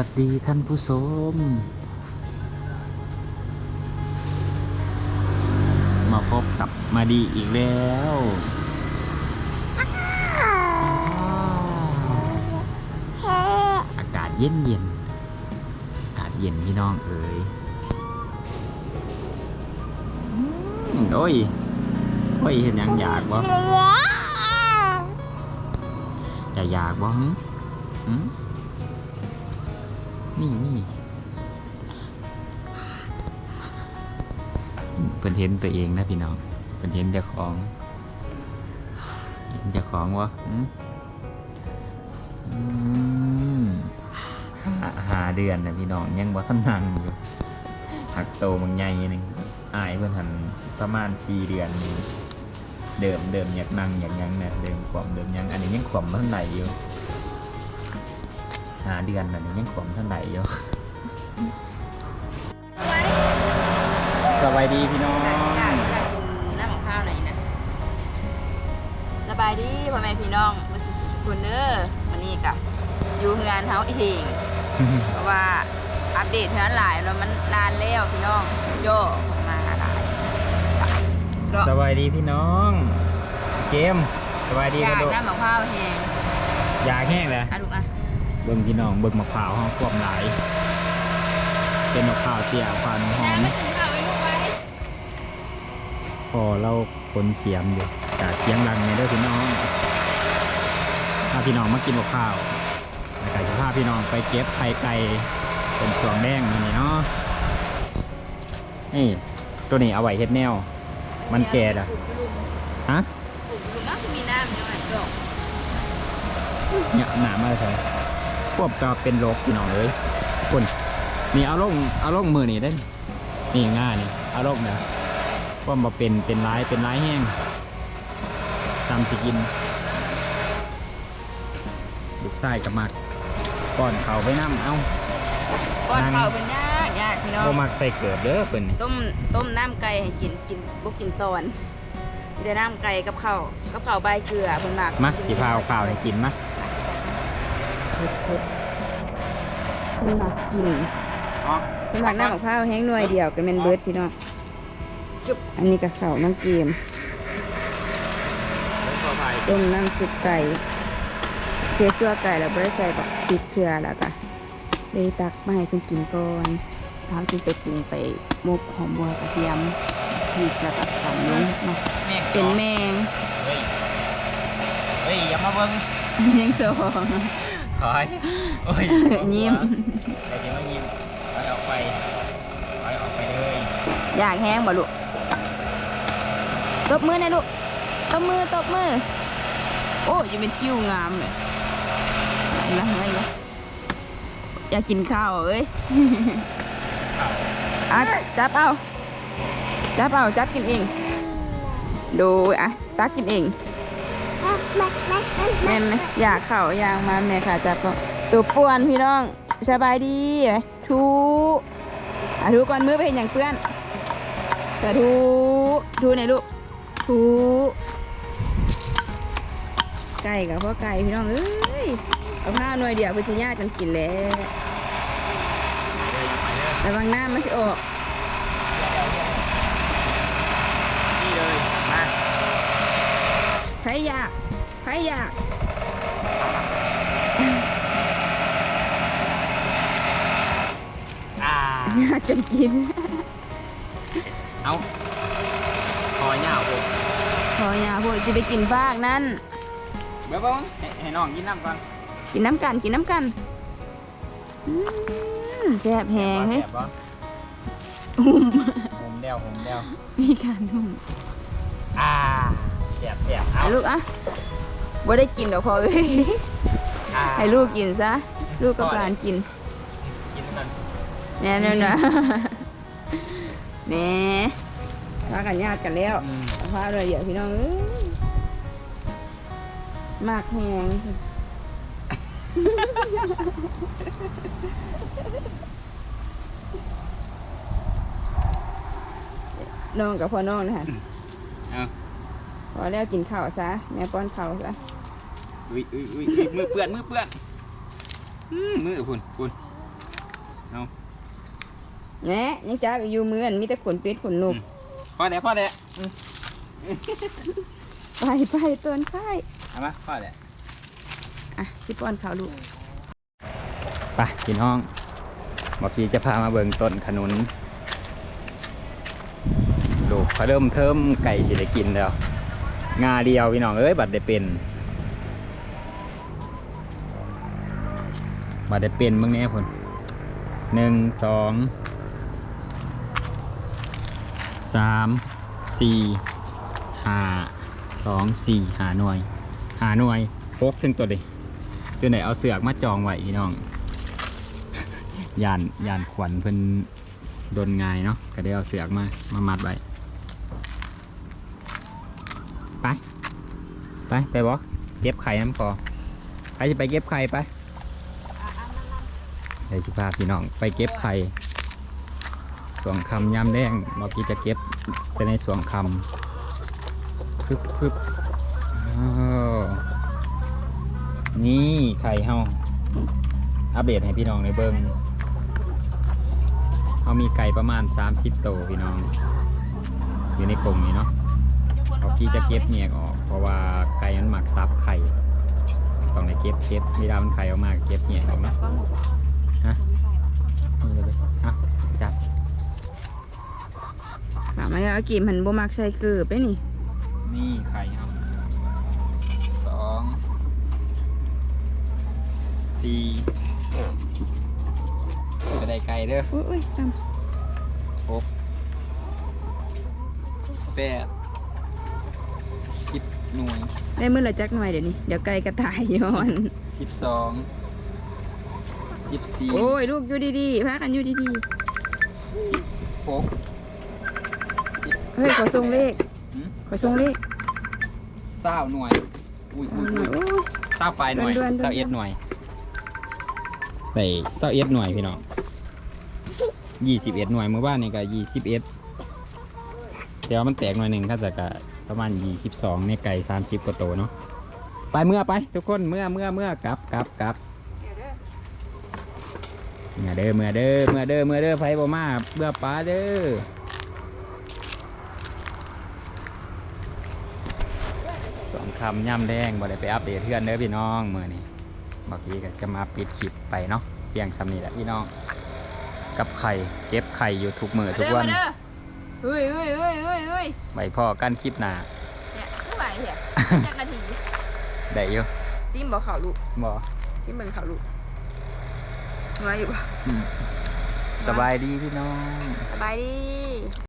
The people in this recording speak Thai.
วัสดีท่านผู้ชม มาพบกับมาดีอีกแล้ว อากาศเย็นเย็นๆอากาศเย็นพี่น้องเอ๋ยอืมโอ้ยโอ้ยเห็นยังอยากบ่จะอยากบ่หึหึ นี่นี่เพิ่นเห็นตัวเองนะพี่น้องเพิ่นเห็นเจ้าของเห็นเจ้าของวะหึอืมหาเดือนนะพี่น้องยังบ่ทันนั่งอยู่หักโตมันใหญ่หนึงอายเพิ่นหันประมาณ4เดือนนี่เดิมเดิมอยากนั่งอยากยังเนี่ยเดิมขวมเดิมยังอันนี้ยังขวมบ่ทันไหนอยู่ หาเดือนอันนี้ยังขวมทันไหนอยู่สวัสดีพี่น้องน้ำของข้าวไหนนะสบายดีพ่อแม่พี่น้องมาสุขคนเด้อวันนี้กับอยู่งานเฮาเองเพราะว่าอัปเดตงานหลายแล้วมันนานแล้วพี่น้องโย่มาหลายไปรอสวัสดีพี่น้องเกมสวัสดีอกระยากโดดน้ำของข้าวแห้งอยากแห้งเลยอะลูกอะ เบิ่งพี่น้องเบิ่งมะพร้าวห้องควบหลาย เป็นมะพร้าวเสียฟันหอมพอเราขนเสียมอยู่จากเสียงรังเนี่ยด้วยพี่น้องพาพี่น้องมากินมะพร้าวแล้วก็จะพาพี่น้องไปเก็บไข่ไก่เป็นสวงแดงนี่เนาะนี่ตัวนี้เอาไว้เฮ็ดแนว มันแก่อะฮะปลูกลูกน้ำมีน้ำด้วยดอกเนี่ยหนามาเลยใช่ ควบก็เป็นโรคพี่น้องเลยคุณนี่เอาลงเอาลงมือนี่ได้ นี่ง่ายนี่เอาลงนะควบมาเป็นเป็นร้ายเป็นร้ายแห้งตามสิกินลูกไส้กับมักก่อนเขาไปน้ำเอาก้อนนั่งข้าวเป็นยากยากพี่น้องบ่มักใส่เกลือเด้อเพิ่นนี่ต้มต้มน้ำไก่ให้กินกินบุกินตอนเดี๋ยวน้ำไก่กับข้าวกับข้าวใบเกลือเพิ่นมากมาสีพาวข้าวให้กินมา เพิ่นมากกินอ๋อเพิ่นมากน้ำกับข้าวแห้งหน่วยเดียวก็แม่นเบิร์ดพี่น้องอันนี้กับข้าวน้ำเกมต้มน้ำซุปไก่เสียชั่วไก่แล้วบ่ได้ใส่บักพริกเกลือแล้วก็เลยตักมาให้เพิ่นกินก่อนท้าจึงไปปรุงไปมกหอมบัวกระเทียมพริกแล้วก็ตำลงเนาะแม่เป็นแมงเฮ้ยเฮ้ยอย่ามาเบิ่งยังสอง ถอยโอ้ยยิ้ม แต่จะไม่ยิ้มถอยออกไปถอยออกไปเลยอยากแห้งบ่ลูกตบมือหนะลูกตบมือตบมือ โอ้ยยังเป็นคิ้วงามเลยเห็นไหมเห็นไหมเห็นไหมอยากกินข้าวเอ้ยอะจับเอา จับเอาจับกินเอง ดูอะ ตักกินเอง แม่นไหมอยากเข่าอยากมาแม่ค่ะจับก็ตัวป่วนพี่น้องสบายดีไหมทูอะทูก่อนมือไปเห็นอย่างเพื่อนแต่ทูทูไหนลูกทูไก่กับพ่อไก่พี่น้องเอ้ยเอาข้าวหน่วยเดียวพุทธิญากันกินแล้วระวังหน้ามันจะออกนี่เลยมาใครอยา กใครอยากอ่าอยากจะกิน เอาคอเหย่าผมพออยากพวกจะไปกินฟากนั่น เบ้าบ้างให้ให้น้องกินน้ำก่อนกินน้ำกัน กินน้ำกันอืมแซ่บแหงเฮ้ยแซ่บบ่อุ้มผมเดวผมเดวมีการอุ้มอ่าแซ่บแซ่บเอา เอาลูกอะ บ่ได้กินดอกพอเอ้ยอ่าให้ลูกกินซะ ลูกกับหลานกิน กินกันแน่นอนนะแหน่ว่ากันญาติกันแล้วอืมเอาพาเลยเดี๋ยวพี่น้องเอ้ยมากแหงน้องกับพ่อน้องนะฮะเอา พอแล้วกินข้าวซะแม่ป้อนข้าวซะอุ้ยอุ้ยอุ้ยอุ้ยมือเปื้อนมือเปื้อนอืมมือคุณคุณเอาแหน่ยังจับอยู่มืออันมีแต่ขนเป็ดขนนกพ่อเดี๋ยวพ่อเดี๋ยวไปไปต้นไข่เอามาพ่อเดี๋ยวอะพี่ป้อนเขาวลูกไปพี่น้องบอกพี่จะพามาเบิ่งต้นขนุนลูกเขาเริ่มเทิมไก่สิได้กินแล้ว งาเดียวพี่น้องเอ้ยบัดได้เป็นบัดได้เป็นมึงแน่พนหนึ่งสองสามสี่ห้าสองสี่หาหน่วยหาหน่วยพกถึงตัวเดีจนไหนเอาเสือกมาจองไว้พี่น้องยานยานขวัญเพิ่นโดนงายเนาะก็ได้เอาเสือกมามามัดไว้ ไปไป ไปบอเก็บไข่น้ำพอใครจะไปเก็บไข่ไปเดี๋ยวสิพาพี่น้องไปเก็บไข่สวงคำยามแดงเมื่อกี้จะเก็บไปในสวงคำพึบพึบนี่ไข่เฮาอัปเดตให้พี่น้องในเบิงเขามีไก่ประมาณ 30 ตัวพี่น้อง อยู่ในกรงนี้เนาะ เอากี้จะเก็บเหงียกออก เพราะว่าไก่มันหมักซับไข่ต้องในเก็บเก็บเวลามันไข่ออกมาเก็บเหงียกออกเนาะฮะนี่เลยอะจับมามาเอากิมหันบ่มักใส่เกลือไปนี่นี่ไข่ครับสองสี่จะได้ไก่เด้ออุ้ยอุ้ยตามหกแปด สิบหน่วยได้มื้อละจักหน่อยเดี๋ยวนี้เดี๋ยวไก่กระต่ายย้อนสิบสองสิบสี่โอ้ยลูกอยู่ดีๆพากันอยู่ดีสิบหกๆเฮ้ยขอส่งเลขหืมขอส่งเลขเศร้าหน่วยอุ้ยอุ้ยอุ้ยโอ้ย เศร้าปลายหน่วยด่วนๆๆเศร้าเอ็ดหน่วยได้เศร้าเอ็ดหน่วยพี่น้องยี่สิบเอ็ดหน่วยเมื่อวานนี่ก็ยี่สิบเอ็ดเดี๋ยวมันแตกหน่วยหนึ่งถ้าจะกะ ประมาณยี่สิบสองเนี่ยไก่สามสิบกว่าโตเนาะไปเมื่อไป ทุกคนเมื่อเมื่อเมื่อกลับกลับกลับเมื่อเด้อเมื่อเด้อเมื่อเด้อเมื่อเด้อไฟบ่มาเบื่อปลาเด้อสองคำย่ำแดงบ่ได้ไปอัปเดตเพื่อนเด้อพี่น้องเมื่อนี้บางทีก็จะมาปิดคลิปไปเนาะเพียงสำนีแหละพี่น้อง กับไข่เก็บไข่อยู่ทุกมือทุกวัน ไว้พ่อกันคลิปหน้าเนี่ยคือไหวเหี้ยจักนาทีได้อยู่ซิมบ่เข้าลูกบ่ซิมเบิ่งเข้าลูกมาอยู่บ่อืมสบายดีพี่น้อง สบายดี